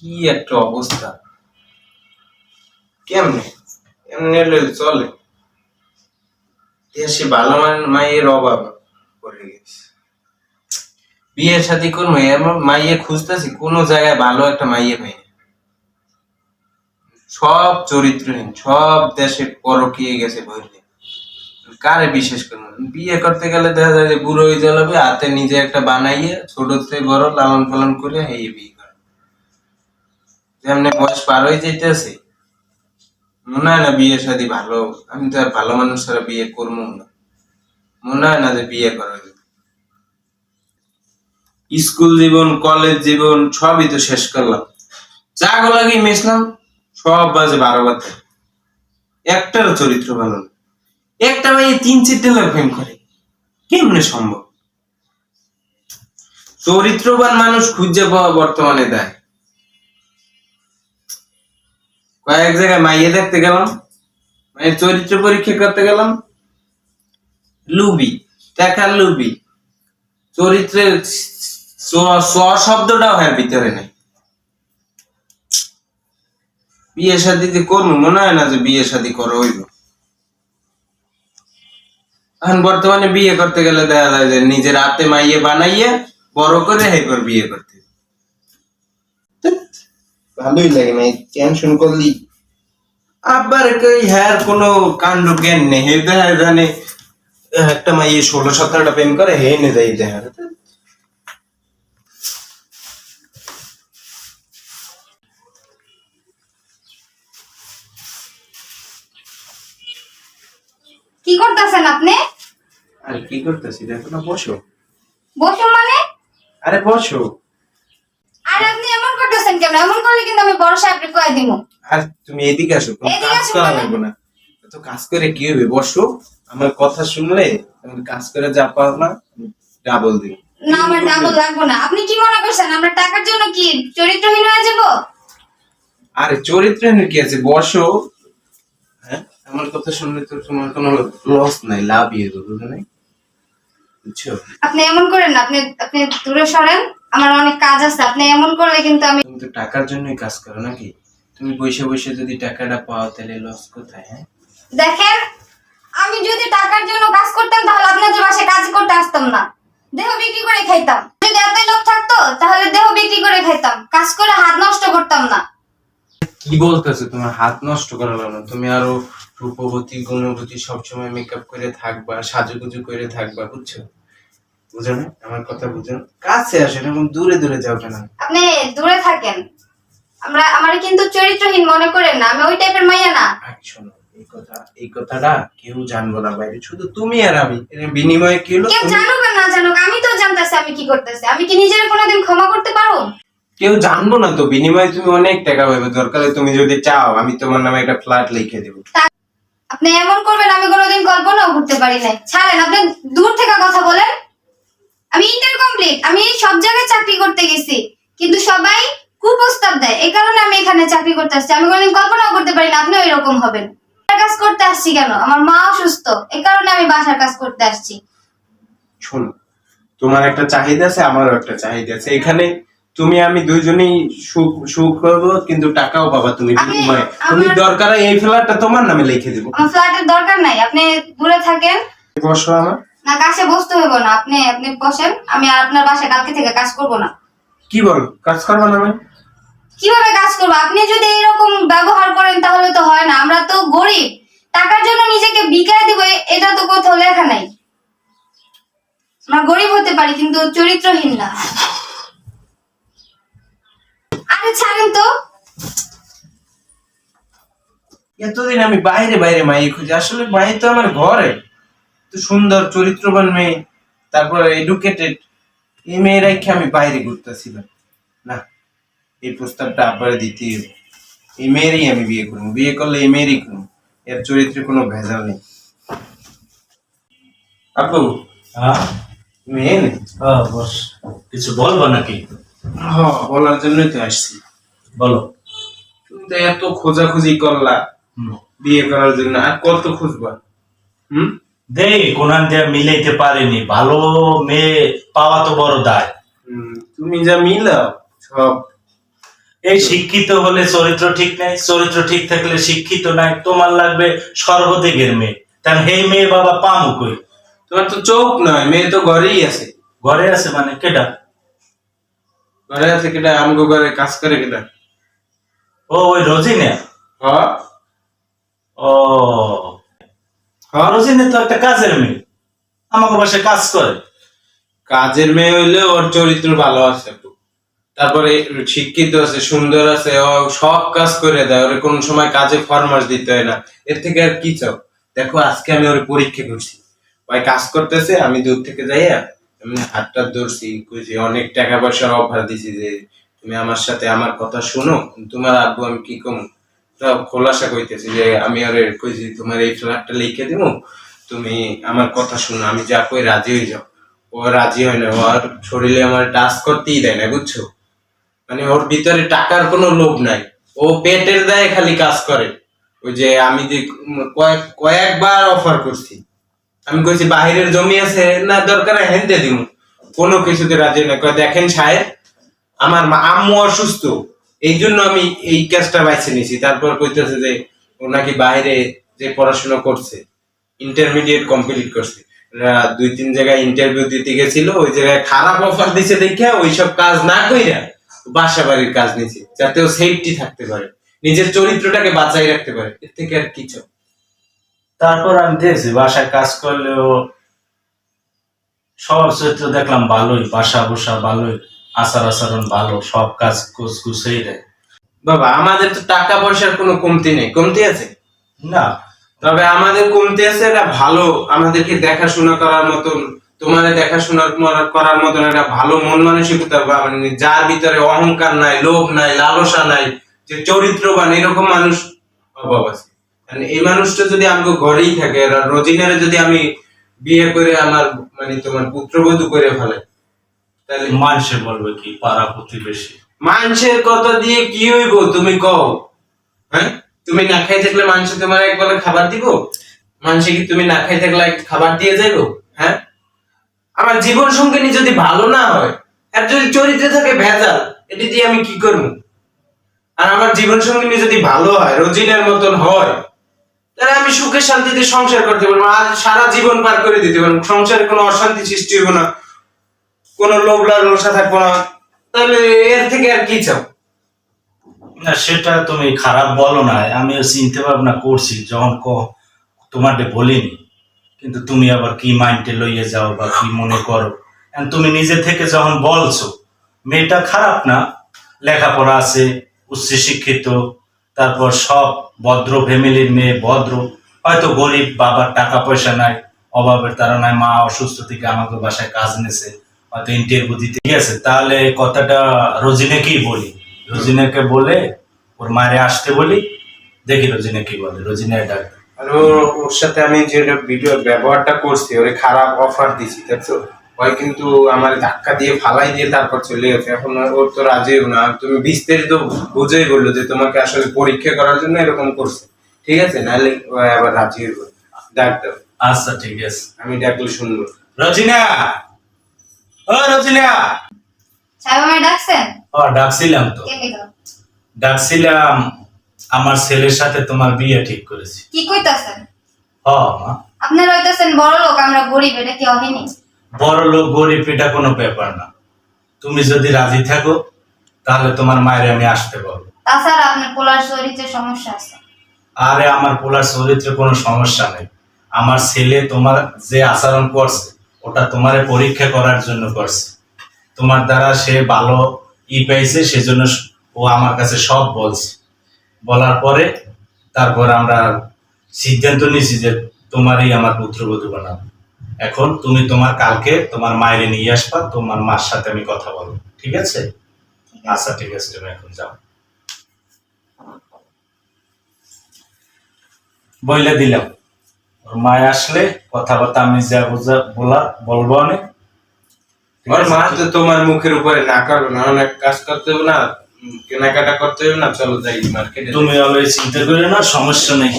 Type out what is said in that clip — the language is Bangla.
কি একটা অবস্থা? কেমনে? এমনি চলে। দেশে ভালো মাইয়ের অভাব পড়ে গেছে। বিয়ের সাথে এমন মাইয়ে খুঁজতেছি? কোনো জায়গায় ভালো একটা মাইয়ে না। সব চরিত্রহীন, সব দেশে পরকিয়ে গেছে বইলে। কারে বিশেষ করব? বিয়ে করতে গেলে দেখা যায় যে বুড়ো হয়ে যাবে হাতে নিজে একটা বানাইয়ে, ছোট থেকে বড় লালন পালন করে এই বিয়ে। করে যেমনি বয়স পার হয়ে যাইতেছে। মনে হয় না বিয়ে শাদী ভালো, আমি তো আর ভালো মানুষ ছাড়া বিয়ে করব না। মনে হয় না যে বিয়ে করা স্কুল জীবন, কলেজ জীবন, সবই তো শেষ করলাম। যা লাগি মিশলাম সব বাজে বারো বাজে। একটারও চরিত্র ভালো না। একটা ভাই তিন চারটে লোক প্রেম করে। কেমনে সম্ভব? চরিত্রবান মানুষ খুঁজে পাওয়া বর্তমানে দেয়। কয়েক জায়গায় মাইয়ে দেখতে গেলাম। মায়ের চরিত্র পরীক্ষা করতে গেলাম। লুবি টাকার লুবি। চরিত্রের শব্দটাও হ্যাঁ ভিতরে নেই। বিয়ে শাদি করব, মনে হয় না যে বিয়ে শাদি করা হইব। এখন বর্তমানে বিয়ে করতে গেলে দেখা যায় যে নিজের হাতে মাইয়ে বানাইয়ে বড় করে এরপর বিয়ে করতে ভালোই লাগে না টেনশন করলি আবার কই হ্যার কোনো কাণ্ড জ্ঞান নেই হে দেখা জানে একটা মাইয়ে ষোলো সতেরোটা প্রেম করে হে নে যাই দেখা কি করতেছেন আপনি? আরে কি করতেছি? দেখো না বসো। বসুন মানে? আরে বসো। করতেছেন কেন এমন করলে কিন্তু আমি বড় সাহেবকে কয়ে দিব আর তুমি এদিকে আসো কোনো কাজ করা? লাগবে না। তো কাজ করে কি হবে? বসো আমার কথা শুনলে তুমি কাজ করে যা পাও না ডাবল দিন না আমার ডাবল লাগবো না। আপনি কি মনে করছেন? আমরা টাকার জন্য কি চরিত্রহীন হয়ে যাব? আরে চরিত্রের কি আছে? বসো। হ্যাঁ? আমার কথা শুনলে তো তোমার কোনো লস নাই লাভই হবে বুঝো নাই বুঝছ? আপনি এমন করেন না আপনি আপনি দূরে সরেন। আমার অনেক কাজ আছে আপনি এমন করলে কিন্তু আমি তুমি তো টাকার জন্যই কাজ করো নাকি? তুমি বসে বসে যদি টাকাটা পাও তাহলে লস কোথায় হ্যাঁ? দেখেন আমি যদি টাকার জন্য কাজ করতাম তাহলে আপনাদের বাসায় কাজ করতে আসতাম না। দেহ বিক্রি করে খাইতাম। যদি এত লোক থাকতো তাহলে দেহ বিক্রি করে খাইতাম। কাজ করে হাত নষ্ট করতাম না। কি বলতেছো তোমার হাত নষ্ট করা না? তুমি আরও রূপবতী গুণবতী সবসময় মেকআপ করে থাকবা সাজুগুজু করে থাকবা বুঝছ? বুঝো না আমার কথা বুঝো না? কাছে আসো এরকম দূরে দূরে যাও কেন আপনি দূরে থাকেন। আমরা আমার কিন্তু চরিত্রহীন মনে করেন না। আমি ওই টাইপের মাইয়া না। শোনো এই কথা এই কথাটা কেউ জানব না বাইরে। শুধু তুমি আর আমি। বিনিময়ে কি হলো? কেউ জানুক আর না জানুক আমি তো জানতেছি আমি কি করতেছি। আমি কি নিজের কোনোদিন ক্ষমা করতে পারো কেউ জানব না তো। বিনিময়ে তুমি অনেক টাকা পাবে। দরকার তুমি যদি চাও আমি তোমার নামে একটা ফ্ল্যাট লিখে দেবো। আপনি এমন করবেন আমি কোনোদিন কল্পনাও করতে পারি নাই। ছাড়েন আপনি দূর থেকে কথা বলেন। আমি ইন্টার কমপ্লিট আমি সব জায়গায় চাকরি করতে গেছি কিন্তু সবাই কুপ্রস্তাব দেয়। এই কারণে আমি এখানে চাকরি করতে আসছি। আমি কোনোদিন কল্পনাও করতে পারি না আপনি ওই রকম হবেন কাজ করতে আসছি কেন? আমার মা অসুস্থ এই কারণে আমি বাসার কাজ করতে আসছি। শোনো তোমার একটা চাহিদা আছে আমারও একটা চাহিদা আছে। এখানে তুমি আমি দুইজনেই সুখ সুখ করব কিন্তু টাকাও পাবা তুমি। বিনিময়ে তুমি আমার- দরকার এই ফ্ল্যাটটা তোমার নামে লিখে দেবো। আমার ফ্ল্যাটের দরকার নাই। আপনি দূরে থাকেন। বসো আমার। না কাছে বসতে হইব না। আপনি আপনি বসেন আমি আর আপনার বাসায় কালকে থেকে কাজ করব না। কি বল কাজ করবা না মানে? কীভাবে কাজ করব? আপনি যদি এরকম ব্যবহার করেন তাহলে তো হয় না। আমরা তো গরিব। টাকার জন্য নিজেকে বিকায় দিব এটা তো কোথাও লেখা নাই। আমরা গরিব হতে পারি কিন্তু চরিত্রহীন না। আরে ছাড়েন তো। এতদিন আমি বাইরে বাইরে মাইয়ে খুঁজি। আসলে মাই তো আমার ঘরে। সুন্দর চরিত্রবান মেয়ে তারপর এডুকেটেড এই মেয়ে রেখে আমি বাইরে ঘুরতেছিলাম। না এই প্রস্তাবটা আবার দিতেই হবে। এই মেয়েরই আমি বিয়ে করব। বিয়ে করলে এই মেয়েরই করব। এর চরিত্রে কোনো ভেজাল নেই। আপু হ্যাঁ? মেয়ে নেই? হ্যাঁ, বস। কিছু বলব নাকি? হ্যাঁ বলার জন্যই তো আসছি। বলো। তুমি তো এত খোঁজাখুঁজি করলা। বিয়ে করার জন্য। আর কত খুঁজবা? হুম? দেই কোনান দিয়ে মিলাইতে পারিনি। ভালো মেয়ে পাওয়া তো বড় দায়। তুমি যা মিলাও সব। এই শিক্ষিত হলে চরিত্র ঠিক নাই চরিত্র ঠিক থাকলে শিক্ষিত নাই তোমার লাগবে সর্বদিকের মেয়ে। তাহলে সেই মেয়ে বাবা পামু কই? তোমার তো চোখ নয় মেয়ে তো ঘরেই আছে। ঘরে আছে মানে কেটা ঘরে আছে কেটা আমগো ঘরে কাজ করে কেটা ও ওই রোজিনা? হ ও হ রোজিনা তো একটা কাজের মেয়ে। আমাকে বাসায় কাজ করে। কাজের মেয়ে হইলে ওর চরিত্র ভালো আছে একটু তারপরে শিক্ষিত আছে, সুন্দর আছে, ও সব কাজ করে দেয়। ওর কোন সময় কাজে ফরমাস দিতে হয় না। এর থেকে আর কি চাও? দেখো, আজকে আমি ওর পরীক্ষা করছি। ওই কাজ করতেছে, আমি দূর থেকে যাইয়া আমি হাতটা ধরছি, কইছি, অনেক টাকা পয়সার অফার দিছি যে, তুমি আমার সাথে আমার কথা শোনো, তোমার আব্বু আমি কি কম? খোলাসা কইতেছি যে, আমি ওরে কইছি, তোমার এই ফ্ল্যাটটা লিখে দিব তুমি আমার কথা শোনো, আমি যা কই রাজি হয়ে যাও। ও রাজি হয় না, ও আর শরীরে আমার টাচ করতেই দেয় না, বুঝছ? মানে ওর ভিতরে টাকার কোনো লোভ নাই। ও পেটের দায়ে খালি কাজ করে। ওই যে আমি যে কয়েক, কয়েকবার অফার করছি। আমি কইছি, বাহিরের জমি আছে, না দরকার হেনতে দিব কোনো কিছুতে রাজি না। দেখেন সাহেব, আমার আম্মু অসুস্থ। এই জন্য আমি এই কাজটা বাইছে নিয়েছি তারপর কইতেছে যে, ও নাকি বাইরে যে পড়াশোনা করছে ইন্টারমিডিয়েট কমপ্লিট করছে। দুই তিন জায়গায় ইন্টারভিউ দিতে গেছিল, ওই জায়গায় খারাপ অফার দিছে দেখে ওইসব কাজ না কইরা বাসা বাড়ির কাজ নিছে, যাতে ও সেফটি থাকতে পারে, নিজের চরিত্রটাকে বাঁচাই রাখতে পারে। এর থেকে আর কিছু তারপর আমি দেখছি, বাসায় কাজ করলেও সব চরিত্র দেখলাম ভালোই বাসা বসা ভালোই। আচার আচরণ ভালো, সব কাজ কুচকুচেই দেয়। বাবা, আমাদের তো টাকা পয়সার কোনো কমতি নেই। কমতি আছে? না। তবে আমাদের কমতি আছে এটা ভালো। আমাদেরকে দেখাশোনা করার মতন, তোমাদের দেখাশোনা করার- মতন একটা ভালো মন মানসিকতা বা মানে যার ভিতরে অহংকার নাই, লোভ নাই, লালসা নাই, যে চরিত্রবান, এরকম মানুষ অভাব আছে। মানে এই মানুষটা যদি আমাকে ঘরেই থাকে রোজিনারে যদি আমি বিয়ে করে আমার মানে তোমার পুত্রবধূ করে ফেলে তাহলে মানুষে বলবে কি, পাড়া প্রতিবেশী। মানুষের কথা দিয়ে কি হইব, তুমি কও? হ্যাঁ? তুমি না খাই থাকলে মানুষ তোমার একবেলা খাবার দিব? মানুষে কি তুমি না খাই থাকলে খাবার দিয়ে যাইবো? হ্যাঁ? আমার জীবন সঙ্গিনী যদি ভালো না হয়, আর যদি চরিত্রে থাকে ভেজাল, এটি দিয়ে আমি কি করব? আর আমার জীবন সঙ্গিনী যদি ভালো হয়, রোজিনার মতন হয়, তাহলে আমি সুখে শান্তিতে সংসার করতে পারব, আর সারা জীবন পার করে দিতে পারব। সংসারে কোনো অশান্তি সৃষ্টি হইব না। কোনো লোভ লালসা থাকব না তাহলে এর থেকে আর কি চাও? না, সেটা তুমি খারাপ বলো না, আমিও চিন্তা ভাবনা করছি, যখন ক তোমাকে বলিনি, কিন্তু তুমি আবার কি মাইন্ডে লইয়ে যাও বা কি মনে করো? তুমি নিজে থেকে যখন বলছো, মেয়েটা খারাপ না, লেখাপড়া আছে উচ্চ শিক্ষিত তারপর সব ভদ্র ফ্যামিলির মেয়ে ভদ্র, হয়তো গরিব, বাবার টাকা পয়সা নাই, অভাবের তারা নাই, মা অসুস্থ থেকে আমাকে বাসায় কাজ নেছে হয়তো ইন্টারভিউ দিতে গেছে। তাহলে এই কথাটা রোজিনাকেই বলি। রোজিনাকে বলে ওর মায়ের আসতে বলি। দেখি রোজিনা কি বলে। রোজিনা ডাক আর ওর- ওর সাথে আমি যে ভিডিও ব্যবহারটা করছি ওরে খারাপ অফার দিছি দেখছ ওই কিন্তু আমার ধাক্কা দিয়ে ফালাই দিয়ে তারপর চলে গেছে। এখন ওর তো রাজিও না। তুমি বিস্তারিত বুঝেই বলল যে তোমাকে আসলে পরীক্ষা করার জন্য এরকম করছে। ঠিক আছে? নাহলে আবার রাজি হইব ডাক দাও। আচ্ছা ঠিক আছে। আমি ডাকলে শুনব। রোজিনা! ও রোজিনা সাহেব ডাকছেন? ও ডাকছিলাম তো। ডাকছিলাম আমার ছেলের সাথে তোমার বিয়ে ঠিক করেছি। কি কইতাছেন? হ মা। আপনারা হইতাছেন বড় লোক আমরা গরিব এটা কি অহিনী? বড় লোক গরিব এটা কোনো ব্যাপার না। তুমি যদি রাজি থাকো তাহলে তোমার মায়ের আমি আসতে বলব তাছাড়া আপনার পোলার চরিত্রের সমস্যা আছে? আরে আমার পোলার চরিত্রে কোনো সমস্যা নেই। আমার ছেলে তোমার যে আচরণ করছে ওটা তোমারে পরীক্ষা করার জন্য করছে। তোমার দ্বারা সে ভালো ই পেয়েছে, সেজন্য ও আমার কাছে সব বলছে। বলার পরে তারপর আমরা সিদ্ধান্ত নিয়েছি যে তোমারই আমার পুত্রবধূ বানাবো। এখন তুমি তোমার কালকে তোমার মায়ের নিয়ে আসবা, তোমার মার সাথে আমি কথা বলব। ঠিক আছে? আচ্ছা ঠিক আছে, তুমি এখন যাও। বইলে দিলাম। মায় আসলে কথাবার্তা আমি যা বোঝা বলা বলব অনেক আমার মা তো তোমার মুখের উপরে না করবে না অনেক কাজ করতে হবে না কেনাকাটা করতে হবে না চলো যাই মার্কেটে তুমি অলওয়েজ চিন্তা করে না সমস্যা নেই।